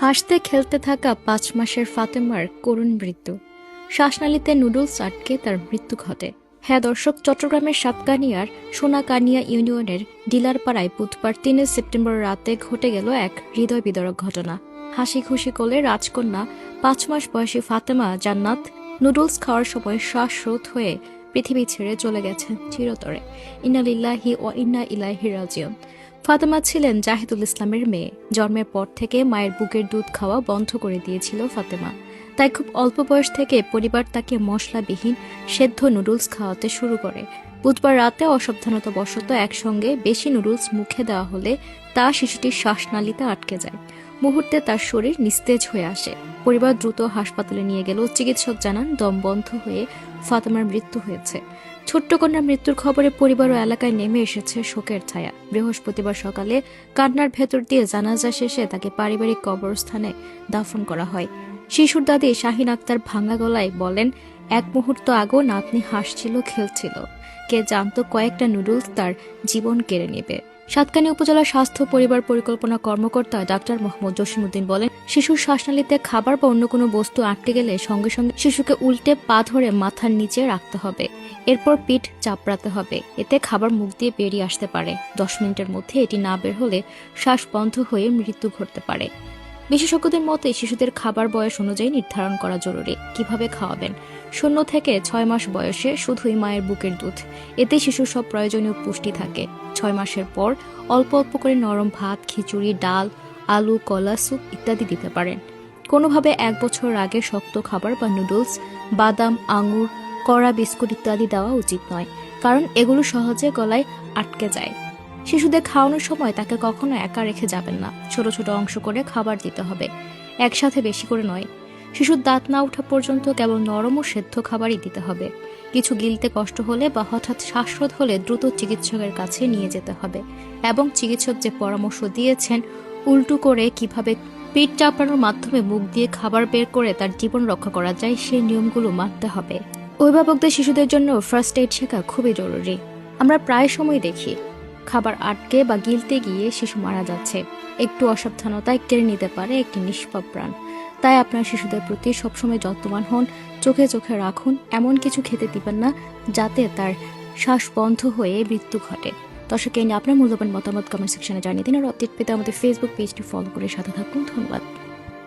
হাসতে খেলতে থাকা পাঁচ মাসের ফাতেমার করুণ মৃত্যু। শ্বাসনালীতে নুডলস আটকে তার মৃত্যু ঘটে। হ্যাঁ দর্শক, চট্টগ্রামের সাতকানিয়ার সোনাকানিয়া ইউনিয়নের ডিলারপাড়ায় বুধবার তিনে সেপ্টেম্বর রাতে ঘটে গেল এক হৃদয় বিদারক ঘটনা। হাসি খুশি কোলে রাজকন্যা, পাঁচ মাস বয়সী ফাতেমা জান্নাত নুডলস খাওয়ার সময় শ্বাসরোধ হয়ে পৃথিবী ছেড়ে চলে গেছেন চিরতরে। ইনালিল্লাহি ও ইন্না ইলাহি রাজিউন। ফাতেমা ছিলেন জাহিদুল ইসলামের মেয়ে। জন্মের পর থেকে মায়ের বুকের দুধ খাওয়া বন্ধ করে দিয়েছিল ফাতেমা। তাই খুব অল্প বয়স থেকে পরিবার তাকে মশলাবিহীন সেদ্ধ নুডলস খাওয়াতে শুরু করে। বুধবার রাতে অসাবধানতা বশত একসঙ্গে বেশি নুডলস মুখে দেওয়া হলে তা শিশুটির শ্বাসনালীতে আটকে যায়। মুহূর্তে তার শরীর নিস্তেজ হয়ে আসে। পরিবার দ্রুত হাসপাতালে নিয়ে গেল। চিকিৎসক জানান, দম বন্ধ হয়ে ফাতেমার মৃত্যু হয়েছে। ছোট্ট কন্যার মৃত্যুর খবরে পরিবার ও এলাকায় নেমে এসেছে শোকের ছায়া। বৃহস্পতিবার সকালে কান্নার ভেতর দিয়ে জানাজা শেষে তাকে পারিবারিক কবরস্থানে দাফন করা হয়। শিশুর দাদি শাহিন আক্তার ভাঙা গলায় বলেন, এক মুহূর্ত আগেও নাতনি হাসছিল, খেলছিল। কে জানতো কয়েকটা নুডলস তার জীবন কেড়ে নেবে। সাতকানী উপজেলা স্বাস্থ্য পরিবার পরিকল্পনা কর্মকর্তা ডাক্তার মোহাম্মদ জসিমুদ্দিন বলেন, শিশুর শ্বাসনালীতে খাবার বা অন্য কোনো বস্তু আটকে গেলে সঙ্গে সঙ্গে শিশুকে উল্টে পা ধরে মাথার নিচে রাখতে হবে। এরপর পিঠ চাপড়াতে হবে। এতে খাবার মুখ দিয়ে বেরিয়ে আসতে পারে। দশ মিনিটের মধ্যে এটি না বের হলে শ্বাস বন্ধ হয়ে মৃত্যু ঘটতে পারে। বিশেষজ্ঞদের মতে, শিশুদের খাবার বয়স অনুযায়ী নির্ধারণ করা জরুরি। কীভাবে খাওয়াবেন? শূন্য থেকে ছয় মাস বয়সে শুধুই মায়ের বুকের দুধ। এতে শিশুর সব প্রয়োজনীয় পুষ্টি থাকে। ছয় মাসের পর অল্প অল্প করে নরম ভাত, খিচুড়ি, ডাল, আলু, কলা, স্যুপ ইত্যাদি দিতে পারেন। কোনোভাবে এক বছর আগে শক্ত খাবার বা নুডলস, বাদাম, আঙুর, কড়া বিস্কুট ইত্যাদি দেওয়া উচিত নয়, কারণ এগুলো সহজে গলায় আটকে যায়। শিশুদের খাওয়ানোর সময় তাকে কখনো একা রেখে যাবেন না। ছোট ছোট অংশ করে খাবার দিতে হবে। একসাথে বেশি করে নয়। শিশুর দাঁত না ওঠা পর্যন্ত কেবল নরম ও সেদ্ধ খাবারই দিতে হবে। কিছু গিলতে কষ্ট হলে বা হঠাৎ শ্বাসরোধ হলে দ্রুত চিকিৎসকের কাছে নিয়ে যেতে হবে এবং চিকিৎসক যে পরামর্শ দিয়েছেন, উল্টো করে কীভাবে পিঠ চাপানোর মাধ্যমে মুখ দিয়ে খাবার বের করে তার জীবন রক্ষা করা যায় সেই নিয়মগুলো মানতে হবে। অভিভাবকদের শিশুদের জন্য ফার্স্ট এইড শেখা খুবই জরুরি। আমরা প্রায় সময় দেখি খাবার আটকে বা গিলতে গিয়ে শিশু মারা যাচ্ছে। একটু অসাবধানতায় কেড়ে নিতে পারে একটি নিষ্পাপ প্রাণ। তাই আপনার শিশুদের প্রতি সবসময় যত্নবান হন, চোখে চোখে রাখুন, এমন কিছু খেতে দিবেন না যাতে তার শ্বাস বন্ধ হয়ে মৃত্যু ঘটে। দর্শক, এই নিয়ে আপনার মূল্যবান মতামত কমেন্ট সেকশনে জানিয়ে দিন, আর আপডেট পেতে আমাদের ফেসবুক পেজটি ফলো করে সাথে থাকুন। ধন্যবাদ।